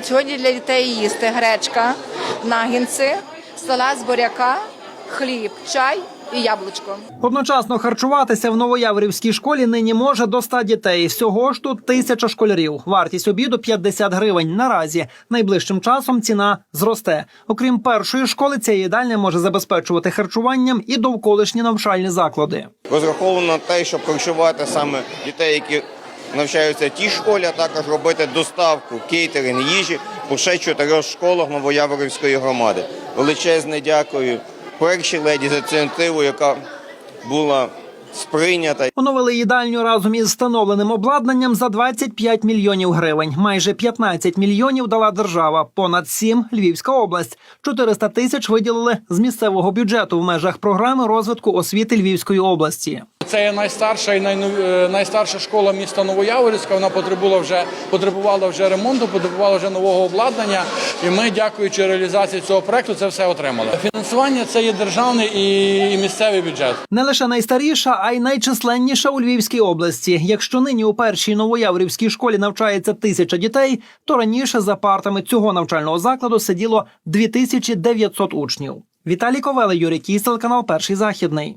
Сьогодні для дітей їсти гречка, нагінці, салат з буряка, хліб, чай і яблучко. Одночасно харчуватися в Новояворівській школі нині може до 100 дітей. Всього ж тут тисяча школярів. Вартість обіду 50 гривень. Наразі найближчим часом ціна зросте. Окрім першої школи, ця їдальня може забезпечувати харчуванням і довколишні навчальні заклади. розраховано на те, щоб харчувати саме дітей, які навчаються ті школі, а також робити доставку кейтеринг їжі по ще чотирьох школах Новояворівської громади. Величезне дякую першій леді за цю ініціативу, яка була сприйнята. Оновили їдальню разом із встановленим обладнанням за 25 мільйонів гривень. Майже 15 мільйонів дала держава, понад 7 – Львівська область. 400 тисяч виділили з місцевого бюджету в межах програми розвитку освіти Львівської області. Це є найстарша і е, найстарша школа міста Новояворівська. Вона потребувала вже потребувала вже ремонту, потребувала вже нового обладнання. І ми, дякуючи реалізації цього проекту, це все отримали. Фінансування це є державний і, місцевий бюджет. Не лише найстаріша, а й найчисленніша у Львівській області. Якщо нині у першій новояворівській школі навчається тисяча дітей, то раніше за партами цього навчального закладу сиділо 2900 учнів. Віталій Ковеле, Юрій Кістел, канал Перший західний.